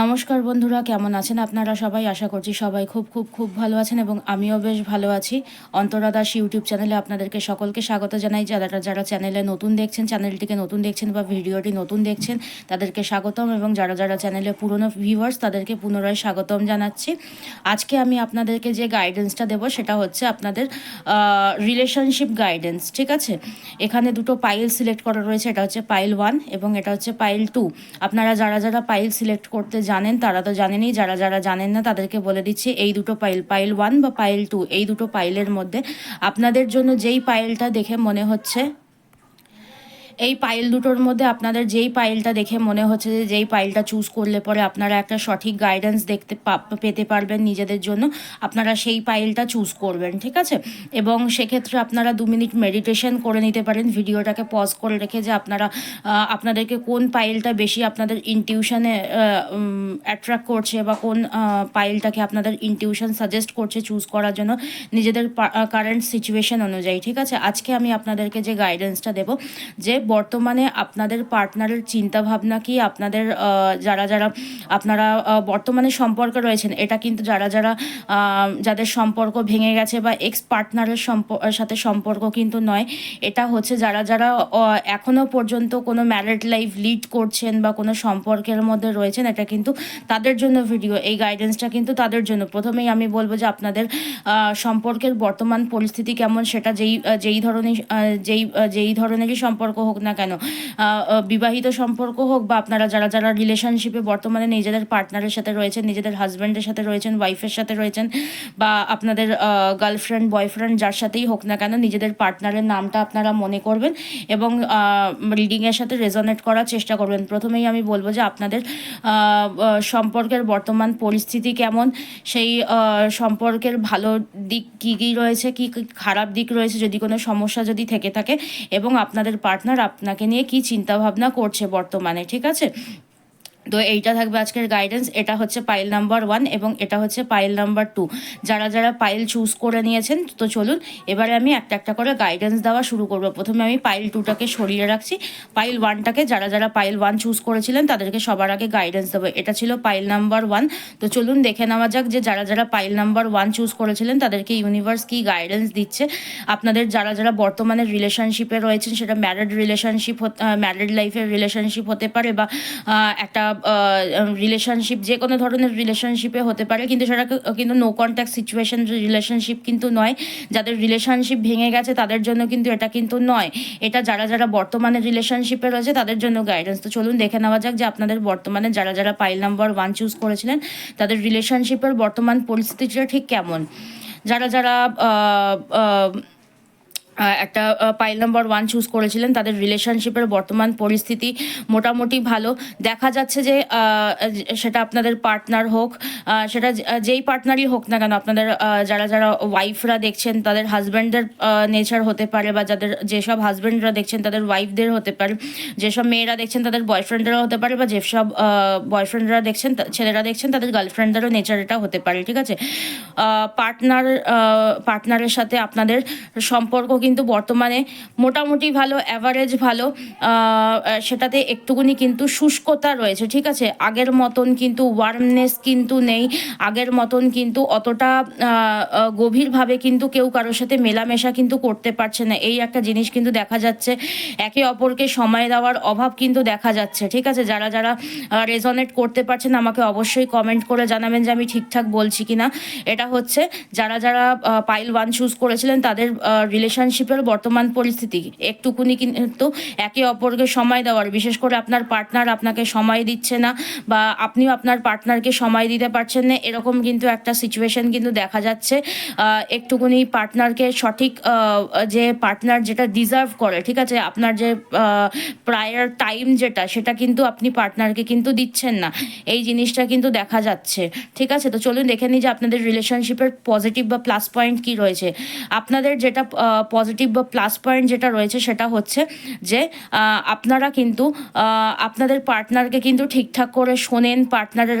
নমস্কার বন্ধুরা, কেমন আছেন আপনারা সবাই? আশা করছি সবাই খুব খুব খুব ভালো আছেন এবং আমিও বেশ ভালো আছি। অন্তরা দাস ইউটিউব চ্যানেলে আপনাদেরকে সকলকে স্বাগত জানাই। যারা যারা চ্যানেলে নতুন দেখছেন, চ্যানেলটিকে নতুন দেখছেন বা ভিডিওটি নতুন দেখছেন, তাদেরকে স্বাগতম এবং যারা যারা চ্যানেলে পুরনো ভিউয়ার্স তাদেরকে পুনরায় স্বাগতম জানাচ্ছি। আজকে আমি আপনাদেরকে যে গাইডেন্সটা দেব, সেটা হচ্ছে আপনাদের রিলেশনশিপ গাইডেন্স ঠিক আছে? এখানে দুটো পাইল সিলেক্ট করা রয়েছে, এটা হচ্ছে পাইল ওয়ান এবং এটা হচ্ছে পাইল টু আপনারা যারা যারা পাইল সিলেক্ট করতে জানেন, তারা তো জানেনই, যারা যারা জানেন না তাদেরকে বলে দিচ্ছি, এই দুটো পাইল পাইল ওয়ান বা পাইল টু এই দুটো পাইলের মধ্যে আপনাদের জন্য যেই পাইলটা দেখে মনে হচ্ছে এই পাইল দুটোর মধ্যে আপনাদের যেই পাইলটা দেখে মনে হচ্ছে যে যেই পাইলটা চুজ করলে পরে আপনারা একটা সঠিক গাইডেন্স দেখতে পেতে পারবেন নিজেদের জন্য, আপনারা সেই পাইলটা চুজ করবেন, ঠিক আছে? এবং সেক্ষেত্রে আপনারা দু মিনিট মেডিটেশন করে নিতে পারেন, ভিডিওটাকে পজ করে রেখে যে আপনারা আপনাদেরকে কোন পাইলটা বেশি আপনাদের ইনটিউশনে অ্যাট্রাক্ট করছে বা কোন পাইলটাকে আপনাদের ইনটিউশন সাজেস্ট করছে চুজ করার জন্য নিজেদের কারেন্ট সিচুয়েশন অনুযায়ী, ঠিক আছে? আজকে আমি আপনাদেরকে যে গাইডেন্সটা দেব, যে বর্তমানে আপনাদের পার্টনারের চিন্তা ভাবনা কি? আপনাদের যারা যারা আপনারা বর্তমানে সম্পর্কে রয়েছেন এটা কিন্তু যারা যারা যাদের সম্পর্ক ভেঙে গেছে বা এক্স পার্টনারের সাথে সম্পর্ক কিন্তু নয় এটা হচ্ছে যারা যারা আহ, এখনও পর্যন্ত কোনো ম্যারিড লাইফ লিড করছেন বা কোনো সম্পর্কের মধ্যে রয়েছেন এটা কিন্তু তাদের জন্য ভিডিও এই গাইডেন্সটা কিন্তু তাদের জন্য। প্রথমেই আমি বলব যে আপনাদের সম্পর্কের বর্তমান পরিস্থিতি কেমন সেটা যেই যেই ধরনের যেই যেই ধরনেরই সম্পর্ক হোক না কেন বিবাহিত সম্পর্ক হোক বা আপনারা যারা যারা রিলেশনশিপে বর্তমানে নিজেদের পার্টনারের সাথে রয়েছেন, নিজেদের হাজব্যান্ডের সাথে রয়েছেন ওয়াইফের সাথে রয়েছেন বা আপনাদের গার্লফ্রেন্ড বয়ফ্রেন্ড যার সাথেই হোক না কেন, নিজেদের পার্টনারের নামটা আপনারা মনে করবেন এবং রিডিংয়ের সাথে রেজনেট করার চেষ্টা করবেন। প্রথমেই আমি বলব যে আপনাদের সম্পর্কের বর্তমান পরিস্থিতি কেমন, সেই সম্পর্কের ভালো দিক কী কী রয়েছে, কী খারাপ দিক রয়েছে যদি কোনো সমস্যা যদি থেকে থাকে এবং আপনাদের পার্টনার আপনাকে নিয়ে কী চিন্তাভাবনা করছে বর্তমানে ঠিক আছে? তো এইটা থাকবে আজকের গাইডেন্স এটা হচ্ছে পাইল নাম্বার ওয়ান এবং এটা হচ্ছে পাইল নাম্বার টু যারা যারা পাইল চুজ করে নিয়েছেন, তো চলুন, এবারে আমি একটা একটা করে গাইডেন্স দেওয়া শুরু করব। প্রথমে আমি পাইল টুটাকে সরিয়ে রাখছি। পাইল ওয়ানটাকে যারা যারা পাইল ওয়ান চুজ করেছিলেন, তাদেরকে সবার আগে গাইডেন্স দেবো। এটা ছিল পাইল নাম্বার ওয়ান তো চলুন, দেখে নেওয়া যাক যে যারা যারা পাইল নাম্বার ওয়ান চুজ করেছিলেন, তাদেরকে ইউনিভার্স কি গাইডেন্স দিচ্ছে। আপনাদের যারা যারা বর্তমানে রিলেশনশিপে রয়েছেন, সেটা ম্যারিড রিলেশনশিপ ম্যারিড লাইফের রিলেশনশিপ হতে পারে বা একটা রিলেশনশিপ যে কোনো ধরনের রিলেশনশিপে হতে পারে। কিন্তু সেটা কিন্তু নো কন্ট্যাক্ট সিচুয়েশন রিলেশনশিপ কিন্তু নয়। যাদের রিলেশনশিপ ভেঙে গেছে, তাদের জন্য কিন্তু এটা কিন্তু নয়। এটা যারা যারা বর্তমানে রিলেশনশিপে রয়েছে, তাদের জন্য গাইডেন্স তো চলুন দেখে নেওয়া যাক যে আপনাদের বর্তমানে যারা যারা পাইল নাম্বার ওয়ান চুজ করেছিলেন, তাদের রিলেশনশিপের বর্তমান পরিস্থিতিটা ঠিক কেমন? যারা যারা একটা পাইল নাম্বার ওয়ান চুজ করেছিলেন। তাদের রিলেশনশিপের বর্তমান পরিস্থিতি মোটামুটি ভালো। দেখা যাচ্ছে যে সেটা আপনাদের পার্টনার হোক সেটা যেই পার্টনারই হোক না কেন, আপনাদের যারা যারা ওয়াইফরা দেখছেন, তাদের হাজব্যান্ডের নেচার হতে পারে বা যাদের, যেসব হাজব্যান্ডরা দেখছেন, তাদের ওয়াইফদের হতে পারে। যেসব মেয়েরা দেখছেন, তাদের বয়ফ্রেন্ডেরও হতে পারে বা যেসব বয়ফ্রেন্ডরা দেখছেন ছেলেরা দেখছেন, তাদের গার্লফ্রেন্ডেরও নেচার এটা হতে পারে, ঠিক আছে? পার্টনার পার্টনারের সাথে আপনাদের সম্পর্ক কিন্তু বর্তমানে মোটামুটি ভালো অ্যাভারেজ ভালো সেটাতে একটুকুনি কিন্তু শুষ্কতা রয়েছে, ঠিক আছে? আগের মতন কিন্তু ওয়ার্মনেস কিন্তু নেই, আগের মতন কিন্তু অতটা গভীরভাবে কিন্তু কেউ কারোর সাথে মেলামেশা কিন্তু করতে পারছে না। এই একটা জিনিস কিন্তু দেখা যাচ্ছে, একে অপরকে সময় দেওয়ার অভাব কিন্তু দেখা যাচ্ছে, ঠিক আছে? যারা যারা রেজনেট করতে পারছেন, আমাকে অবশ্যই কমেন্ট করে জানাবেন যে আমি ঠিকঠাক বলছি কিনা। এটা হচ্ছে, যারা যারা পাইল ওয়ান চুজ করেছিলেন, তাদের রিলেশনশিপের বর্তমান পরিস্থিতি একটুকুনি কিন্তু একে অপরকে সময় দেওয়ার। বিশেষ করে আপনার পার্টনার আপনাকে সময় দিচ্ছে না বা আপনিও আপনার পার্টনারকে সময় দিতে পারছেন না, এরকম কিন্তু একটা সিচুয়েশন কিন্তু দেখা যাচ্ছে। একটুকুনি পার্টনারকে সঠিক যে পার্টনার যেটা ডিজার্ভ করে, ঠিক আছে? আপনার যে প্রায়ার টাইম যেটা, সেটা কিন্তু আপনি পার্টনারকে কিন্তু দিচ্ছেন না। এই জিনিসটা কিন্তু দেখা যাচ্ছে, ঠিক আছে? তো চলুন দেখে নিই যে আপনাদের রিলেশনশিপের পজিটিভ বা প্লাস পয়েন্ট কি রয়েছে। আপনাদের যেটা পজিটিভ বা প্লাস পয়েন্ট যেটা রয়েছে সেটা হচ্ছে যে আপনারা কিন্তু আপনাদের পার্টনারকে কিন্তু ঠিকঠাক করে শোনেন পার্টনারের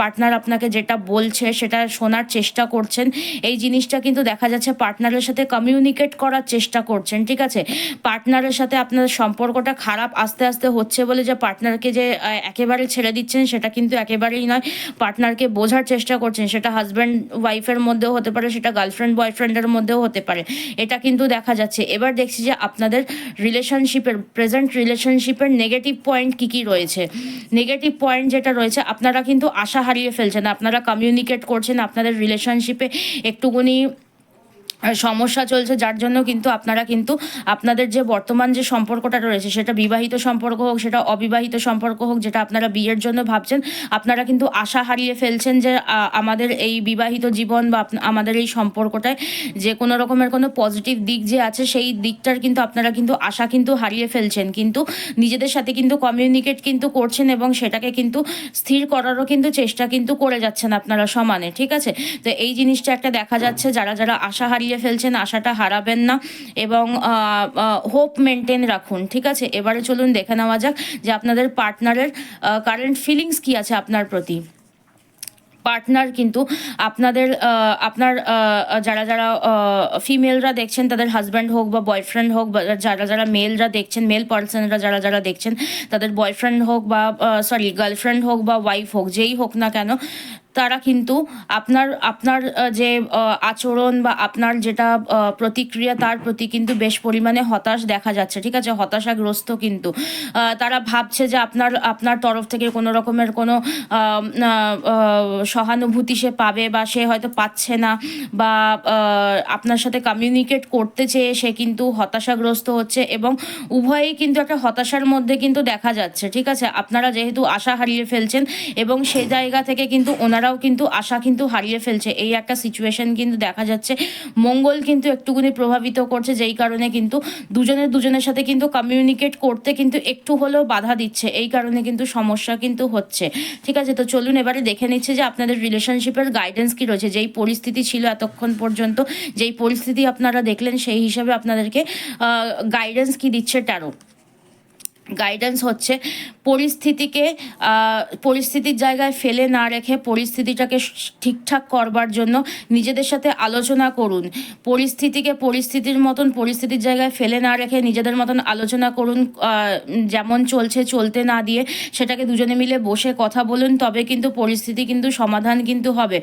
পার্টনার আপনাকে যেটা বলছে সেটা শোনার চেষ্টা করছেন। এই জিনিসটা কিন্তু দেখা যাচ্ছে পার্টনারের সাথে কমিউনিকেট করার চেষ্টা করছেন, ঠিক আছে? পার্টনারের সাথে আপনার সম্পর্কটা খারাপ আস্তে আস্তে হচ্ছে বলে যে পার্টনারকে যে একেবারে ছেড়ে দিচ্ছেন সেটা কিন্তু একেবারেই নয়। পার্টনারকে বোঝার চেষ্টা করছেন, সেটা হাজব্যান্ড ওয়াইফের মধ্যেও হতে পারে, সেটা গার্লফ্রেন্ড বয়ফ্রেন্ডের মধ্যেও হতে পারে। এটা কিন্তু দেখা যাচ্ছে। এবার দেখছি যে আপনাদের রিলেশনশিপের প্রেজেন্ট রিলেশনশিপের নেগেটিভ পয়েন্ট কী কী রয়েছে। নেগেটিভ পয়েন্ট যেটা রয়েছে, আপনারা কিন্তু আশা হারিয়ে ফেলছেন, আপনারা কমিউনিকেট করছেন, আপনাদের রিলেশনশিপে একটুকুনি সমস্যা চলছে যার জন্য কিন্তু আপনারা কিন্তু আপনাদের যে বর্তমান যে সম্পর্কটা রয়েছে, সেটা বিবাহিত সম্পর্ক হোক, সেটা অবিবাহিত সম্পর্ক হোক, যেটা আপনারা বিয়ের জন্য ভাবছেন, আপনারা কিন্তু আশা হারিয়ে ফেলছেন যে আমাদের এই বিবাহিত জীবন বা আমাদের এই সম্পর্কটায় যে কোনো রকমের কোনো পজিটিভ দিক যে আছে, সেই দিকটার কিন্তু আপনারা কিন্তু আশা কিন্তু হারিয়ে ফেলছেন। কিন্তু নিজেদের সাথে কিন্তু কমিউনিকেট কিন্তু করছেন এবং সেটাকে কিন্তু স্থির করারও কিন্তু চেষ্টা কিন্তু করে যাচ্ছেন আপনারা সমানে, ঠিক আছে? তো এই জিনিসটা একটা দেখা যাচ্ছে, যারা যারা আশা হারিয়ে ফেলছেন, আশাটা হারাবেন না এবং হোপ মেনটেন রাখুন, ঠিক আছে? এবারে চলুন দেখে নেওয়া যাক যে আপনাদের পার্টনারের কারেন্ট ফিলিংস কি আছে আপনার প্রতি। পার্টনার কিন্তু আপনাদের আপনার যারা যারা ফিমেলরা দেখছেন, তাদের হাজব্যান্ড হোক বা বয়ফ্রেন্ড হোক বা যারা যারা মেলরা দেখছেন মেল পার্সনরা যারা যারা দেখছেন, তাদের বয়ফ্রেন্ড হোক বা সরি গার্লফ্রেন্ড হোক বা ওয়াইফ হোক, যেই হোক না কেন তারা কিন্তু আপনার আপনার যে আচরণ বা আপনার যেটা প্রতিক্রিয়া তার প্রতি কিন্তু বেশ পরিমাণে হতাশ দেখা যাচ্ছে, ঠিক আছে? হতাশাগ্রস্ত কিন্তু। তারা ভাবছে যে আপনার আপনার তরফ থেকে কোনো রকমের কোনো সহানুভূতি সে পাবে বা সে হয়তো পাচ্ছে না বা আপনার সাথে কমিউনিকেট করতে চেয়ে সে কিন্তু হতাশাগ্রস্ত হচ্ছে এবং উভয়েই কিন্তু একটা হতাশার মধ্যে কিন্তু দেখা যাচ্ছে, ঠিক আছে? আপনারা যেহেতু আশা হারিয়ে ফেলছেন এবং সে জায়গা থেকে কিন্তু ওনারাও কিন্তু আশা কিন্তু হারিয়ে ফেলছে। এই একটা সিচুয়েশন কিন্তু দেখা যাচ্ছে। মঙ্গল কিন্তু একটুখানি প্রভাবিত করছে, যেই কারণে কিন্তু দুজনের দুজনের সাথে কিন্তু কমিউনিকেট করতে কিন্তু একটু হলেও বাধা দিচ্ছে। এই কারণে কিন্তু সমস্যা কিন্তু হচ্ছে। ঠিক আছে, তো চলুন এবারে দেখে নিচ্ছে যে আপনাদের রিলেশনশিপের গাইডেন্স কি রয়েছে। যেই পরিস্থিতি ছিল এতক্ষণ পর্যন্ত, যেই পরিস্থিতি আপনারা দেখলেন, সেই হিসাবে আপনাদেরকে গাইডেন্স কি দিচ্ছে ট্যারো গাইডেন্স হচ্ছে পরিস্থিতিকে পরিস্থিতির জায়গায় ফেলে না রেখে পরিস্থিতিটাকে ঠিকঠাক করবার জন্য নিজেদের সাথে আলোচনা করুন। পরিস্থিতিকে পরিস্থিতির মতন, পরিস্থিতির জায়গায় ফেলে না রেখে নিজেদের মতন আলোচনা করুন যেমন চলছে চলতে না দিয়ে সেটাকে দুজনে মিলে বসে কথা বলুন, তবে কিন্তু পরিস্থিতি কিন্তু সমাধান কিন্তু হবে।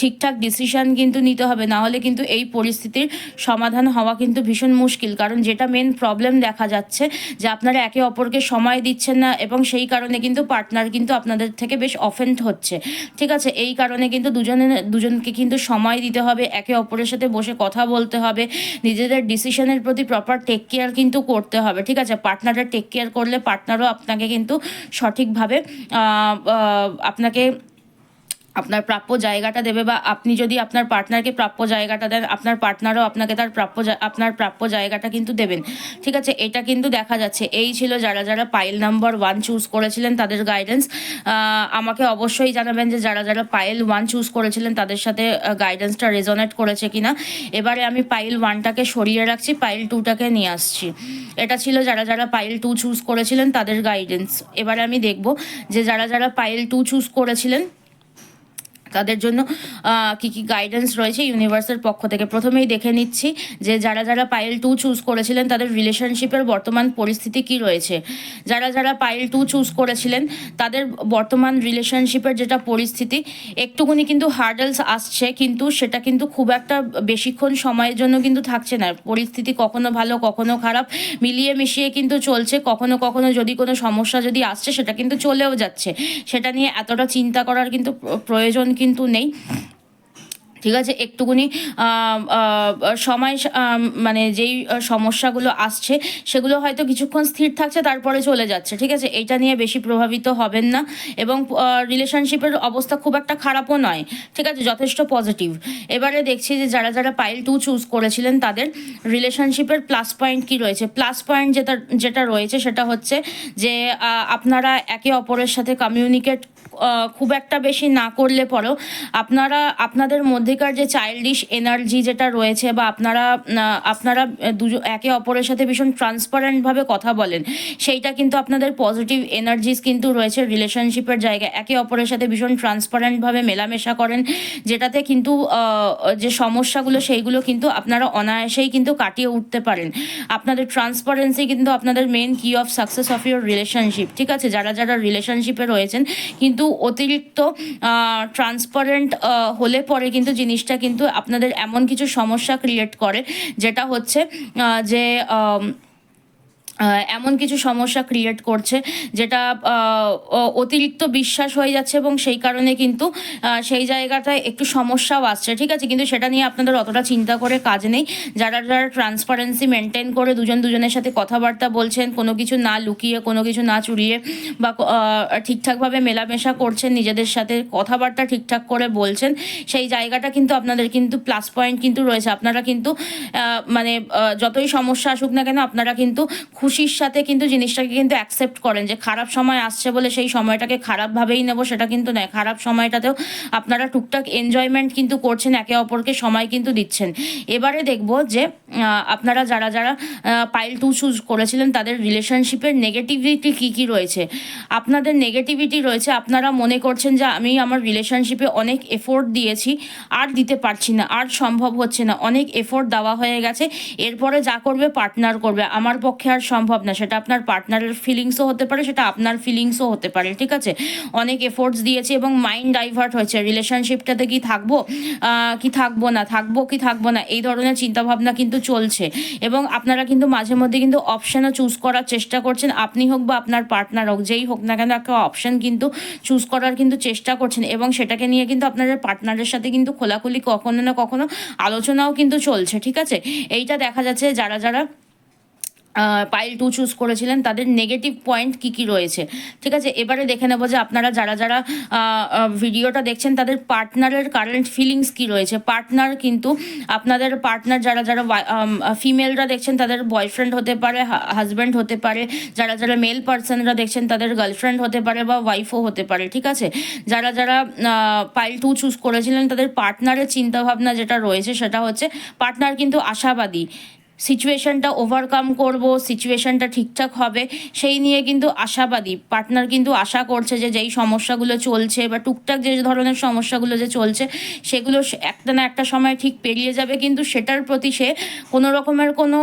ঠিকঠাক ডিসিশন কিন্তু নিতে হবে, না হলে কিন্তু এই পরিস্থিতির সমাধান হওয়া কিন্তু ভীষণ মুশকিল। কারণ যেটা মেন প্রবলেম দেখা যাচ্ছে যে আপনারা একে অপরকে সময় দিচ্ছেন না এবং সেই কারণে কিন্তু পার্টনার কিন্তু আপনাদের থেকে বেশ অফেন্ড হচ্ছে। ঠিক আছে? এই কারণে কিন্তু দুজনে, দুজনকে কিন্তু সময় দিতে হবে, একে অপরের সাথে বসে কথা বলতে হবে, নিজেদের ডিসিশনের প্রতি প্রপার টেক কেয়ার কিন্তু করতে হবে। ঠিক আছে? পার্টনারের টেক কেয়ার করলে পার্টনারও আপনাকে কিন্তু সঠিকভাবে আপনাকে আপনার প্রাপ্য জায়গাটা দেবে বা আপনি যদি আপনার পার্টনারকে প্রাপ্য জায়গাটা দেন, আপনার পার্টনারও আপনাকে তার প্রাপ্য আপনার প্রাপ্য জায়গাটা কিন্তু দেবেন। ঠিক আছে? এটা কিন্তু দেখা যাচ্ছে। এই ছিল যারা যারা পাইল নাম্বার ওয়ান চুজ করেছিলেন তাদের গাইডেন্স আমাকে অবশ্যই জানাবেন যে যারা যারা পাইল ওয়ান চুজ করেছিলেন তাদের সাথে গাইডেন্সটা রেজনেট করেছে কিনা। এবারে আমি পাইল ওয়ানটাকে সরিয়ে রাখছি পাইল টুটাকে নিয়ে আসছি। এটা ছিল যারা যারা পাইল টু চুজ করেছিলেন তাদের গাইডেন্স এবারে আমি দেখব যে যারা যারা পাইল টু চুজ করেছিলেন তাদের জন্য কি কি গাইডেন্স রয়েছে ইউনিভার্সের পক্ষ থেকে। প্রথমেই দেখে নিচ্ছি যে যারা যারা পাইল টু চুজ করেছিলেন, তাদের রিলেশনশিপের বর্তমান পরিস্থিতি কি রয়েছে? যারা যারা পাইল টু চুজ করেছিলেন, তাদের বর্তমান রিলেশনশিপের যেটা পরিস্থিতি, একটুখানি কিন্তু হার্ডেলস আসছে, কিন্তু সেটা কিন্তু খুব একটা বেশিক্ষণ সময়ের জন্য কিন্তু থাকছে না। পরিস্থিতি কখনো ভালো, কখনো খারাপ, মিলিয়ে মিশিয়ে কিন্তু চলছে। কখনো কখনো যদি কোনো সমস্যা যদি আসছে, সেটা কিন্তু চলেও যাচ্ছে। সেটা নিয়ে এতটা চিন্তা করার কিন্তু প্রয়োজন কিন্তু নেই। ঠিক আছে, একটুকুনি সময় মানে যেই সমস্যাগুলো আসছে, সেগুলো হয়তো কিছুক্ষণ স্থির থাকছে, তারপরে চলে যাচ্ছে। ঠিক আছে এটা নিয়ে বেশি প্রভাবিত হবেন না এবং রিলেশনশিপের অবস্থা খুব একটা খারাপও নয়। ঠিক আছে, যথেষ্ট পজিটিভ। এবারে দেখছি যে যারা যারা পাইল টু চুজ করেছিলেন তাদের রিলেশনশিপের প্লাস পয়েন্ট কি রয়েছে? প্লাস পয়েন্ট যেটা যেটা রয়েছে সেটা হচ্ছে যে আপনারা একে অপরের সাথে কমিউনিকেট খুব একটা বেশি না করলে পরেও আপনারা, আপনাদের মধ্যেকার যে চাইল্ডিশ এনার্জি যেটা রয়েছে বা আপনারা আপনারা দুজন একে অপরের সাথে ভীষণ ট্রান্সপারেন্টভাবে কথা বলেন, সেইটা কিন্তু আপনাদের পজিটিভ এনার্জিস কিন্তু রয়েছে রিলেশনশিপের জায়গায়। একে অপরের সাথে ভীষণ ট্রান্সপারেন্টভাবে মেলামেশা করেন, যেটাতে কিন্তু যে সমস্যাগুলো সেইগুলো কিন্তু আপনারা অনায়াসেই কিন্তু কাটিয়ে উঠতে পারেন। আপনাদের ট্রান্সপারেন্সি কিন্তু আপনাদের main key of success of your relationship ঠিক আছে? যারা যারা রিলেশনশিপে রয়েছেন, কিন্তু অতিরিক্ত ট্রান্সপারেন্ট হলে পরে কিন্তু জিনিসটা কিন্তু আপনাদের এমন কিছু সমস্যা ক্রিয়েট করে, যেটা হচ্ছে যে এমন কিছু সমস্যা ক্রিয়েট করছে যেটা অতিরিক্ত বিশ্বাস হয়ে যাচ্ছে এবং সেই কারণে কিন্তু সেই জায়গাটায় একটু সমস্যাও আসছে। ঠিক আছে? কিন্তু সেটা নিয়ে আপনাদের অতটা চিন্তা করে কাজ নেই। যারা যারা ট্রান্সপারেন্সি মেনটেন করে দুজন দুজনের সাথে কথাবার্তা বলছেন, কোনো কিছু না লুকিয়ে, কোনো কিছু না চুরিয়ে বা ঠিকঠাকভাবে মেলামেশা করছেন, নিজেদের সাথে কথাবার্তা ঠিকঠাক করে বলছেন, সেই জায়গাটা কিন্তু আপনাদের কিন্তু প্লাস পয়েন্ট কিন্তু রয়েছে। আপনারা কিন্তু মানে যতই সমস্যা আসুক না কেন, আপনারা কিন্তু খুশির সাথে কিন্তু জিনিসটাকে কিন্তু অ্যাকসেপ্ট করেন যে খারাপ সময় আসছে বলে সেই সময়টাকে খারাপভাবেই নেব সেটা কিন্তু নয়। খারাপ সময়টাতেও আপনারা টুকটাক এনজয়মেন্ট কিন্তু করছেন, একে অপরকে সময় কিন্তু দিচ্ছেন। এবারে দেখব যে আপনারা যারা যারা পাইল টু চুজ করেছিলেন, তাদের রিলেশনশিপের নেগেটিভিটি কী কী রয়েছে? আপনাদের নেগেটিভিটি রয়েছে, আপনারা মনে করছেন যে আমি আমার রিলেশনশিপে অনেক এফোর্ট দিয়েছি, আর দিতে পারছি না, আর সম্ভব হচ্ছে না। অনেক এফোর্ট দেওয়া হয়ে গেছে, এরপরে যা করবে পার্টনার করবে। আমার পক্ষে আর সম্ভব না, সেটা আপনার পার্টনারের ফিলিংসও হতে পারে, সেটা আপনার ফিলিংসও হতে পারে, ঠিক আছে? অনেক এফোর্টস দিয়েছি এবং মাইন্ড ডাইভার্ট হয়েছে রিলেশনশিপটাতে কি থাকব? কি থাকব না, থাকব কি থাকব না, এই ধরনের চিন্তাভাবনা কিন্তু চলছে। এবং আপনারা কিন্তু মাঝে মধ্যে কিন্তু অপশানও চুজ করার চেষ্টা করছেন, আপনি হোক বা আপনার পার্টনার হোক, যেই হোক না কেন একটা অপশান কিন্তু চুজ করার কিন্তু চেষ্টা করছেন এবং সেটাকে নিয়ে কিন্তু আপনাদের পার্টনারের সাথে কিন্তু খোলাখুলি কখনো না কখনো আলোচনাও কিন্তু চলছে, ঠিক আছে? এইটা দেখা যাচ্ছে যারা যারা পাইল টু চুজ করেছিলেন, তাদের নেগেটিভ পয়েন্ট কি কি রয়েছে? ঠিক আছে, এবারে দেখে নেব যে আপনারা যারা যারা ভিডিওটা দেখছেন, তাদের পার্টনারের কারেন্ট ফিলিংস কি রয়েছে? পার্টনার কিন্তু আপনাদের পার্টনার যারা যারা ফিমেলরা দেখছেন, তাদের বয়ফ্রেন্ড হতে পারে হাজব্যান্ড হতে পারে, যারা যারা মেল পার্সনরা দেখছেন, তাদের গার্লফ্রেন্ড হতে পারে বা ওয়াইফও হতে পারে, ঠিক আছে? যারা যারা পাইল টু চুজ করেছিলেন, তাদের পার্টনারের চিন্তাভাবনা যেটা রয়েছে, সেটা হচ্ছে পার্টনার কিন্তু আশাবাদী। সিচুয়েশনটা ওভারকাম করব সিচুয়েশনটা ঠিকঠাক হবে, সেই নিয়ে কিন্তু আশাবাদী। পার্টনার কিন্তু আশা করছে যে যেই সমস্যাগুলো চলছে বা টুকটাক যে ধরনের সমস্যাগুলো যে চলছে, সেগুলো একটা না একটা সময় ঠিক পেরিয়ে যাবে, কিন্তু সেটার প্রতি সে কোনো রকমের কোনো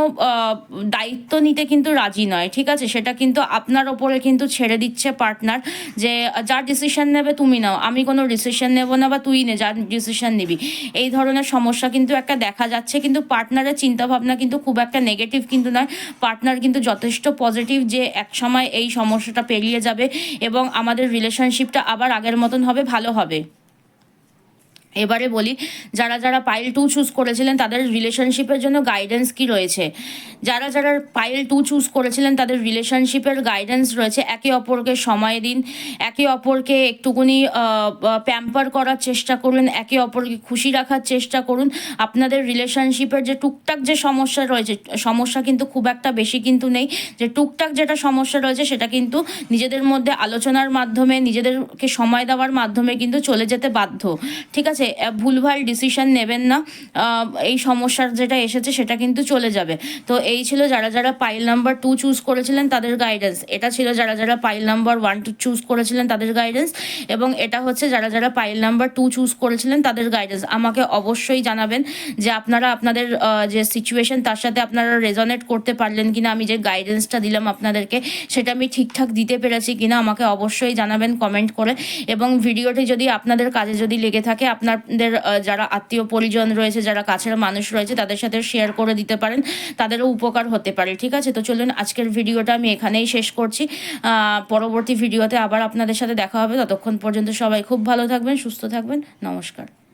দায়িত্ব নিতে কিন্তু রাজি নয়, ঠিক আছে? সেটা কিন্তু আপনার ওপরে কিন্তু ছেড়ে দিচ্ছে পার্টনার যে যার ডিসিশন নেবে তুমি নাও, আমি কোনো ডিসিশন নেব না বা তুই নে যার ডিসিশন নিবি। এই ধরনের সমস্যা কিন্তু একটা দেখা যাচ্ছে, কিন্তু পার্টনারের চিন্তাভাবনা কিন্তু খুব একটা নেগেটিভ কিন্তু নয়। পার্টনার কিন্তু যথেষ্ট পজিটিভ যে এক সময় এই সমস্যাটা পেরিয়ে যাবে এবং আমাদের রিলেশনশিপটা আবার আগের মতন হবে, ভালো হবে। এবারে বলি, যারা যারা পাইল টু চুজ করেছিলেন, তাদের রিলেশনশিপের জন্য গাইডেন্স কি রয়েছে? যারা যারা পাইল টু চুজ করেছিলেন, তাদের রিলেশনশিপের গাইডেন্স রয়েছে। একে অপরকে সময় দিন, একে অপরকে একটুকুনি প্যাম্পার করার চেষ্টা করুন, একে অপরকে খুশি রাখার চেষ্টা করুন। আপনাদের রিলেশনশিপের যে টুকটাক যে সমস্যা রয়েছে, সমস্যা কিন্তু খুব একটা বেশি কিন্তু নেই। যে টুকটাক যেটা সমস্যা রয়েছে, সেটা কিন্তু নিজেদের মধ্যে আলোচনার মাধ্যমে, নিজেদেরকে সময় দেওয়ার মাধ্যমে কিন্তু চলে যেতে বাধ্য। ঠিক আছে? আহ, ভুলভাল ডিসিশন নেবেন না এই সমস্যার যেটা এসেছে সেটা কিন্তু চলে যাবে। তো এই ছিল যারা যারা পাইল নাম্বার টু চুজ করেছিলেন তাদের গাইডেন্স এটা ছিল যারা যারা pile number one two choose করেছিলেন তাদের গাইডেন্স এবং এটা হচ্ছে যারা যারা পাইল নাম্বার টু চুজ করেছিলেন তাদের গাইডেন্স আমাকে অবশ্যই জানাবেন যে আপনারা আপনাদের যে সিচুয়েশন তার সাথে আপনারা রেজনেট করতে পারলেন কিনা আমি যে গাইডেন্সটা দিলাম আপনাদেরকে সেটা আমি ঠিকঠাক দিতে পেরেছি কিনা আমাকে অবশ্যই জানাবেন কমেন্ট করে। এবং ভিডিওটি যদি আপনাদের কাজে যদি লেগে থাকে আপনাদের যারা আত্মীয় পরিজন রয়েছে, যারা কাছের মানুষ রয়েছে, তাদের সাথে শেয়ার করে দিতে পারেন। তাদেরও উপকার হতে পারে, ঠিক আছে? তো চলুন, আজকের ভিডিওটা আমি এখানেই শেষ করছি। পরবর্তী ভিডিওতে আবার আপনাদের সাথে দেখা হবে। ততক্ষণ পর্যন্ত সবাই খুব ভালো থাকবেন, সুস্থ থাকবেন। নমস্কার।